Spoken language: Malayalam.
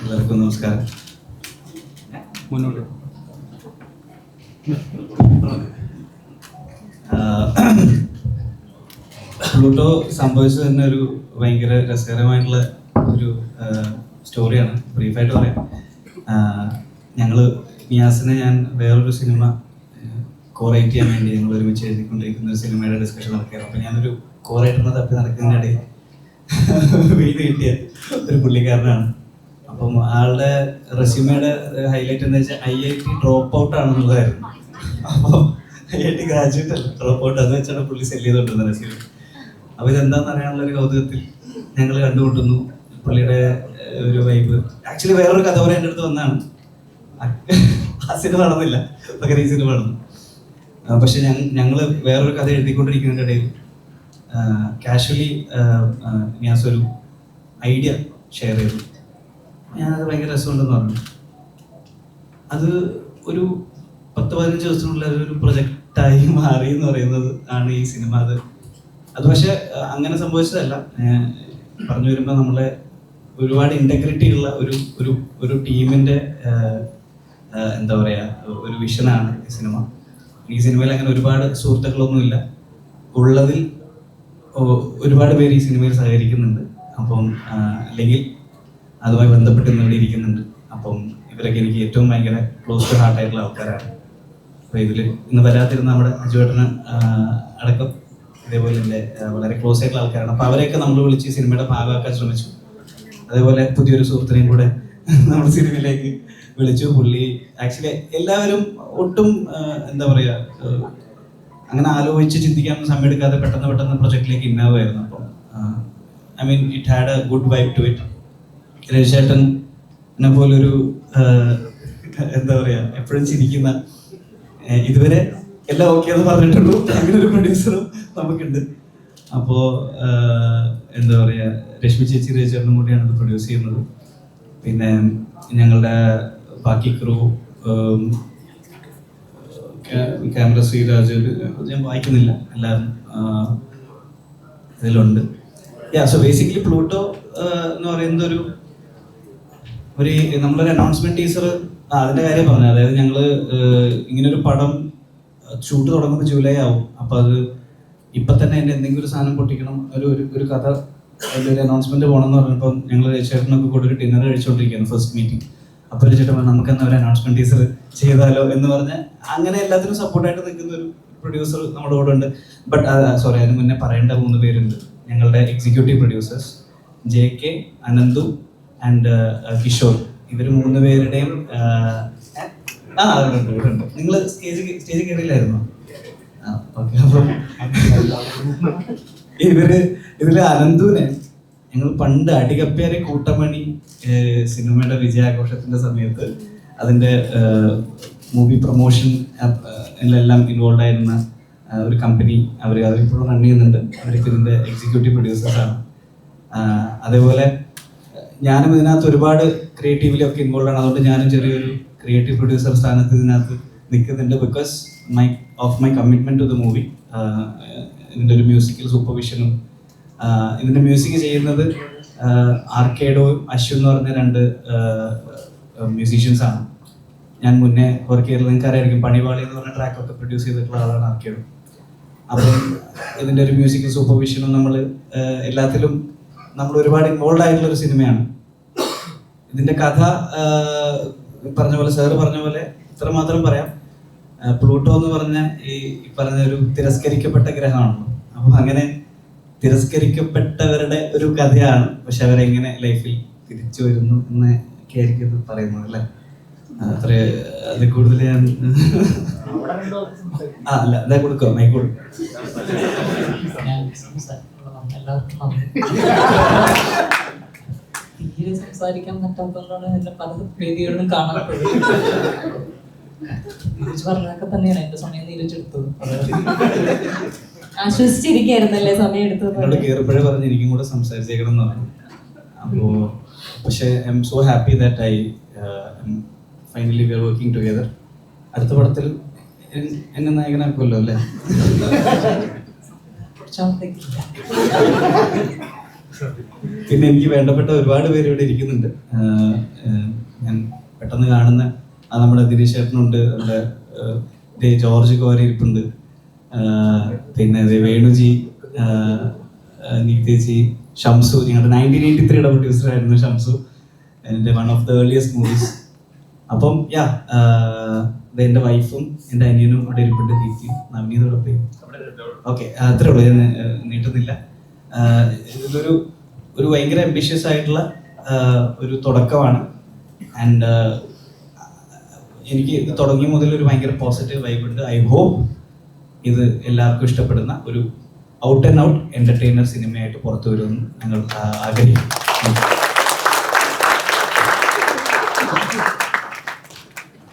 എല്ലാവർക്കും നമസ്കാരം. മുന്നോട്ട്. പ്ലൂട്ടോ സംഭവിച്ചത് തന്നെ ഒരു ഭയങ്കര രസകരമായിട്ടുള്ള ഒരു സ്റ്റോറിയാണ് ബ്രീഫായിട്ട് പറയാം. ഞങ്ങൾ നിയാസിനെ ഞാൻ വേറൊരു സിനിമ കോറേറ്റ് ചെയ്യാൻ വേണ്ടി ഞങ്ങൾ ഒരുമിച്ച് എഴുതിക്കൊണ്ടിരിക്കുന്ന ഒരു സിനിമയുടെ ഡിസ്കഷൻ നടക്കുകയാണ്. അപ്പം ഞാനൊരു കോറേറ്ററിനെ തപ്പി നടക്കുന്നതിനിടയിൽ വീട് കിട്ടിയ ഒരു പുള്ളിക്കാരനാണ്. അപ്പം ആളുടെ റെസ്യൂമയുടെ ഹൈലൈറ്റ് എന്താ വെച്ചാൽ I I T drop out ആണെന്നുള്ളതായിരുന്നു. അപ്പോൾ ഐ ഐ ടി ഗ്രാജുവേറ്റ് അല്ല ഡ്രോപ്പ് ഔട്ട് അത് വെച്ചാണ് പുള്ളി സെൽ ചെയ്തോണ്ടിരുന്നത് റെസ്യൂമ്. അപ്പോൾ ഇതെന്താണെന്ന് അറിയാനുള്ള ഒരു കൗതുകത്തിൽ ഞങ്ങൾ കണ്ടുമുട്ടുന്നു. പുള്ളിയുടെ ഒരു വൈബ് ആക്ച്വലി വേറൊരു കഥ പറയാൻ എന്റെ അടുത്ത് വന്നാണ് ആ സിനിമ നടന്നില്ല പകരം ഈ സിനിമ നടന്നു പക്ഷെ ഞങ്ങൾ വേറൊരു കഥ എഴുതിക്കൊണ്ടിരിക്കുന്നതിന്റെ ഇടയിൽ കാഷ്വലി ഞാൻ ഒരു ഐഡിയ ഷെയർ ചെയ്തു. ഞാനത് ഭയങ്കര രസമുണ്ടെന്ന് പറഞ്ഞു. അത് ഒരു പത്ത് പതിനഞ്ച് ദിവസത്തിനുള്ള ഒരു പ്രൊജക്റ്റായി മാറി എന്ന് പറയുന്നത് ആണ് ഈ സിനിമ. അത് അത് പക്ഷെ അങ്ങനെ സംഭവിച്ചതല്ല. പറഞ്ഞു വരുമ്പോൾ നമ്മളെ ഒരുപാട് ഇന്റഗ്രിറ്റി ഉള്ള ഒരു ഒരു ഒരു ടീമിന്റെ എന്താ പറയുക ഒരു വിഷനാണ് ഈ സിനിമ. ഈ സിനിമയിൽ അങ്ങനെ ഒരുപാട് സുഹൃത്തുക്കളൊന്നുമില്ല. ഉള്ളതിൽ ഒരുപാട് പേര് ഈ സിനിമയിൽ സഹകരിക്കുന്നുണ്ട്. അപ്പം അല്ലെങ്കിൽ അതുമായി ബന്ധപ്പെട്ട് ഇന്ന് ഇരിക്കുന്നുണ്ട്. അപ്പം ഇവരൊക്കെ എനിക്ക് ഏറ്റവും ഭയങ്കര ക്ലോസ് ടു ഹാർട്ട് ആയിട്ടുള്ള ആൾക്കാരാണ്. അപ്പോൾ ഇതിൽ ഇന്ന് വരാതിരുന്ന നമ്മുടെ അജുവേട്ടന് അടക്കം ഇതേപോലെ എന്റെ വളരെ ക്ലോസ് ആയിട്ടുള്ള ആൾക്കാരാണ്. അപ്പോൾ അവരെയൊക്കെ നമ്മൾ വിളിച്ച് സിനിമയുടെ ഭാഗമാക്കാൻ ശ്രമിച്ചു. അതേപോലെ പുതിയൊരു സുഹൃത്തിനെയും കൂടെ നമ്മൾ സിനിമയിലേക്ക് വിളിച്ചു. പുള്ളി ആക്ച്വലി എല്ലാവരും ഒട്ടും എന്താ പറയുക അങ്ങനെ ആലോചിച്ച് ചിന്തിക്കാൻ സമയം എടുക്കാതെ പെട്ടെന്ന് പെട്ടെന്ന് പ്രൊജക്റ്റിലേക്ക് ഇന്നാവുമായിരുന്നു. അപ്പം I mean it had a good vibe to it രവിചേട്ടനെ പോലൊരു എന്താ പറയാ എപ്പോഴും ചിരിക്കുന്ന ഇതുവരെ എല്ലാം ഓക്കെ എന്ന് പറഞ്ഞിട്ടുള്ളൂ. അങ്ങനെ ഒരു പ്രൊഡ്യൂസറും നമുക്കുണ്ട്. അപ്പോ എന്താ പറയാ രശ്മി ചേച്ചി രവിചേട്ടനും കൂടിയാണ് ഇത് പ്രൊഡ്യൂസ് ചെയ്യുന്നത്. പിന്നെ ഞങ്ങളുടെ ബാക്കി ക്രൂ ക്യാമറ ശ്രീരാജ് ഞാൻ വായിക്കുന്നില്ല എല്ലാവരും ഇതിലുണ്ട്. യാ സോ ബേസിക്കലി പ്ലൂട്ടോ എന്ന് പറയുന്നത് ഒരു ഒരു നമ്മളൊരു അനൗൺസ്മെന്റ് ടീച്ചർ അതിന്റെ കാര്യം പറഞ്ഞു. അതായത് ഞങ്ങൾ ഇങ്ങനൊരു പടം ഷൂട്ട് തുടങ്ങുമ്പോൾ ജൂലൈ ആവും. അപ്പൊ അത് ഇപ്പൊ തന്നെ എന്റെ എന്തെങ്കിലും ഒരു സാധനം പൊട്ടിക്കണം ഒരു ഒരു കഥ ഒരു അനൗൺസ്മെന്റ് പോകണം എന്ന് പറഞ്ഞപ്പോൾ ഞങ്ങൾ ചേട്ടനൊക്കെ കൂടെ ഒരു ഡിന്നർ കഴിച്ചുകൊണ്ടിരിക്കുകയാണ് ഫസ്റ്റ് മീറ്റിംഗ് അപ്പോൾ ചേട്ടൻ പറഞ്ഞു നമുക്ക് എന്നാ ഒരു അനൗൺസ്മെന്റ് ടീച്ചർ ചെയ്താലോ? എന്ന് പറഞ്ഞ് അങ്ങനെ എല്ലാത്തിനും സപ്പോർട്ടായിട്ട് നിൽക്കുന്ന ഒരു പ്രൊഡ്യൂസർ നമ്മുടെ കൂടെ ഉണ്ട്. ബട്ട് സോറി അതിന് മുന്നേ പറയേണ്ട മൂന്ന് പേരുണ്ട്. ഞങ്ങളുടെ executive producers J K Ananthu and Kishore ഇവർ മൂന്ന് പേരുടെയും ആ അവരുണ്ട് ഇവരുണ്ട് നിങ്ങൾ സ്റ്റേജ് സ്റ്റേജ് കയറിയില്ലായിരുന്നോ ഓക്കെ ഇവർ ഇതിൽ അനന്തുവിനെ ഞങ്ങൾ പണ്ട് അടികപ്പേരെ കൂട്ടമണി സിനിമയുടെ വിജയാഘോഷത്തിന്റെ സമയത്ത് അതിന്റെ മൂവി പ്രൊമോഷൻ എല്ലാം ഇൻവോൾവ് ആയിരുന്ന ഒരു കമ്പനി അവർ അവരിപ്പോഴും റൺ ചെയ്യുന്നുണ്ട്. അവർക്ക് ഇതിന്റെ എക്സിക്യൂട്ടീവ് പ്രൊഡ്യൂസേഴ്സാണ് അതേപോലെ ഞാനും ഇതിനകത്ത് ഒരുപാട് ക്രിയേറ്റീവിലി ഒക്കെ ഇൻവോൾവ് ആണ്. അതുകൊണ്ട് ഞാനും ചെറിയൊരു ക്രിയേറ്റീവ് പ്രൊഡ്യൂസർ സ്ഥാനത്ത് ഇതിനകത്ത് നിൽക്കുന്നുണ്ട് because my of my commitment to the movie ഇതിന്റെ ഒരു മ്യൂസിക്കൽ സൂപ്പർവിഷനും ഇതിന്റെ മ്യൂസിക് ചെയ്യുന്നത് ആർക്കേഡോയും അശ്വൻ എന്ന് പറഞ്ഞ രണ്ട് മ്യൂസീഷ്യൻസ് ആണ്. ഞാൻ മുന്നേ വർക്ക് ചെയ്തത് നിങ്ങൾക്കറിയായിരിക്കും പണിവാളി എന്ന് പറഞ്ഞ ട്രാക്കൊക്കെ പ്രൊഡ്യൂസ് ചെയ്തിട്ടുള്ള ആളാണ് ആർക്കേഡോ അപ്പം ഇതിന്റെ ഒരു മ്യൂസിക്കൽ സൂപ്പർവിഷനും നമ്മൾ എല്ലാത്തിലും നമ്മൾ ഒരുപാട് ഇൻവോൾവ് ആയിട്ടുള്ള ഒരു സിനിമയാണ്. ഇതിന്റെ കഥ പറഞ്ഞ പോലെ സാറ് പറഞ്ഞ പോലെ ഇത്രമാത്രം പറയാം. പ്ലൂട്ടോ എന്ന് പറഞ്ഞ ഈ പറഞ്ഞ ഒരു തിരസ്കരിക്കപ്പെട്ട ഗ്രഹമാണല്ലോ. അപ്പൊ അങ്ങനെ തിരസ്കരിക്കപ്പെട്ടവരുടെ ഒരു കഥയാണ് പക്ഷെ അവരെങ്ങനെ ലൈഫിൽ തിരിച്ചു വരുന്നു എന്ന് ആയിരിക്കും പറയുന്നത് അല്ലേ? അത്ര അത് കൂടുതൽ ഞാൻ ആ അല്ല കൊടുക്കാം കൊടുക്കാം. ഞാൻ സംസാരിക്കണം എല്ലാവർക്കും നന്ദി. തീരെ സംസാരിക്കാൻ പറ്റാത്തതുകൊണ്ടാണ് എന്നെ പല വേദികളിലും കാണാത്തത്. നീരജ് പറഞ്ഞതൊക്കെ തന്നെയാണ് എന്റെ സമയം നീരജ് ആശ്വസിച്ചിരിക്കുന്നല്ലേ സമയം എന്നോട് എടുത്തത് കയറുമ്പോഴേ പറഞ്ഞ് എനിക്കും കൂടെ സംസാരിച്ചേക്കണം എന്ന് പറഞ്ഞു. അപ്പോ പക്ഷേ I am so happy that I finally we are working together അടുത്ത പടത്തിൽ എന്നെ നായകനാക്കുമല്ലോ അല്ലേ? പിന്നെ എനിക്ക് വേണ്ടപ്പെട്ട ഒരുപാട് പേര് ഇവിടെ ഇരിക്കുന്നുണ്ട്. ഞാൻ പെട്ടെന്ന് കാണുന്ന ആ നമ്മുടെ ദിനേശ് ചേട്ടനുണ്ട് നമ്മുടെ ജോർജ് കോര ഇരിപ്പുണ്ട്. പിന്നെ വേണുജി നീതേജി ഷംസു. ഞങ്ങളുടെ നയന്റീൻ എയ്റ്റി ത്രീയുടെ പ്രൊഡ്യൂസർ ആയിരുന്നു ഷംസു. എന്റെ one of the earliest movies അപ്പം യാ എന്റെ വൈഫും എന്റെ അനിയനും അവിടെ ഇരിപ്പുണ്ട് ദീപ്തി നവനീതോടൊപ്പം ഓക്കെ അത്രേ ഉള്ളൂ ഞാൻ നീട്ടുന്നില്ല. ആഹ്, ഇതൊരു ഒരു ഭയങ്കര അംബിഷ്യസ് ആയിട്ടുള്ള ഒരു തുടക്കമാണ്. ആൻഡ് എനിക്ക് തുടങ്ങിയ മുതൽ ഒരു ഭയങ്കര പോസിറ്റീവ് വൈബ് ഉണ്ട്. ഐ ഹോപ്പ് ഇത് എല്ലാവർക്കും ഇഷ്ടപ്പെടുന്ന ഒരു ഔട്ട് ആൻഡ് ഔട്ട് എന്റർടൈനർ സിനിമയായിട്ട് പുറത്തു വരുമെന്ന് ഞങ്ങൾ ആഗ്രഹിക്കുന്നു.